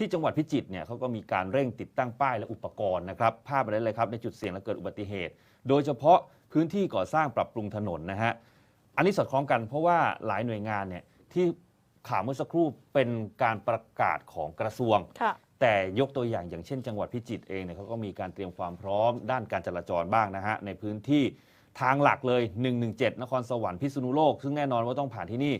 ที่จังหวัดพิจิตรเนี่ยเขาก็มีการเร่งติดตั้งป้ายและอุปกรณ์นะครับภาพไปได้เลยครับในจุดเสี่ยงและเกิดอุบัติเหตุ โดยเฉพาะพื้นที่ก่อสร้างปรับปรุงถนนนะฮะอันนี้สอดคล้องกันเพราะว่าหลายหน่วยงานเนี่ยที่ข่าวเมื่อสักครู่เป็นการประกาศของกระทรวงค่ะแต่ยกตัวอย่างอย่างเช่น จังหวัดพิจิตรเองเนี่ยเขาก็มีการเตรียมความพร้อมด้านการจราจรบ้างนะฮะในพื้นที่ทางหลักเลย 117 นครสวรรค์พิษณุโลก ซึ่งแน่นอนว่าต้องผ่านที่นี่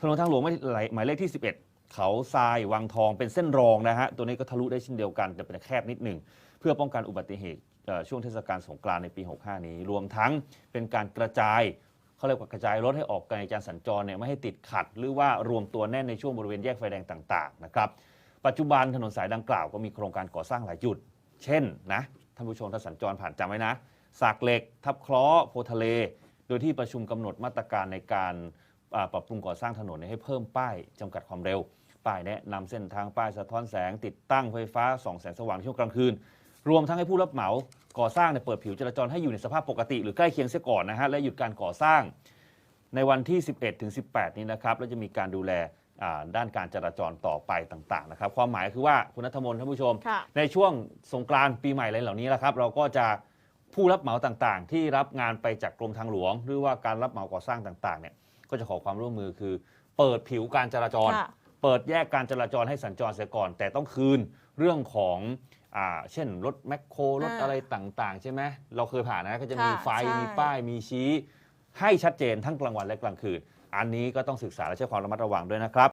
ถนนทางหลวงหมายหมายเลขที่ 11 เขาทรายวังทองเป็นเส้นรองนะฮะตัวนี้ก็ทะลุได้เช่นเดียวกันแต่เป็นแคบนิดหนึ่งเพื่อป้องกันอุบัติเหตุช่วงเทศกาลสงกรานต์ในปี 65 นี้ รวมทั้งเป็นการกระจายเขาเรียกว่ากระจายรถให้ออกในการสัญจรเนี่ยไม่ให้ติดขัด หรือว่ารวมตัวแน่นในช่วงบริเวณแยกไฟแดงต่างๆนะครับปัจจุบันถนนสายดังกล่าวก็มีโครงการก่อสร้างหลายจุด เช่นนะท่านผู้ชมถ้าสัญจรผ่านจำไว้นะสากเหล็ก ทับเคราะห์โพทะเล โดยที่ประชุมกำหนดมาตรการในการ ปรับปรุงก่อสร้างถนนเนี่ยให้เพิ่มป้ายจำกัดความเร็ว ป้ายแนะนำเส้นทางป้ายสะท้อนแสง ติดตั้งไฟฟ้าส่องแสงสว่างช่วงกลางคืน รวมทั้งให้ผู้รับเหมาก่อสร้างเนี่ยเปิดผิวจราจรให้อยู่ในสภาพปกติ หรือใกล้เคียงเสียก่อนนะฮะและหยุดการก่อสร้าง ในวันที่ 11ถึง18 นี้นะครับแล้วจะมีการดูแลอ่าด้านการจราจรต่อไปต่างๆนะครับความหมายคือว่าคุณนัทมนต์ท่านผู้ชมค่ะในช่วงสงกรานต์ปีใหม่อะไรเหล่านี้แหละครับ เราก็จะผู้รับเหมาต่างๆ ที่รับงานไปจากกรมทางหลวง หรือว่าการรับเหมาก่อสร้างต่างๆเนี่ย ก็จะขอความร่วมมือคือ เปิดผิวการจราจร ค่ะ เปิดแยกการจราจรให้สัญจรเสียก่อน แต่ต้องคืนเรื่องของอ่าเช่นรถแมคโครรถอ่าอะไรต่างๆ ใช่ไหมเราเคยผ่านนะก็จะมีค่ะไฟใช่ มีป้ายมีชี้ ให้ชัดเจนทั้งกลางวันและกลางคืน อันนี้ก็ต้องศึกษาและใช้ความระมัดระวังด้วยนะครับ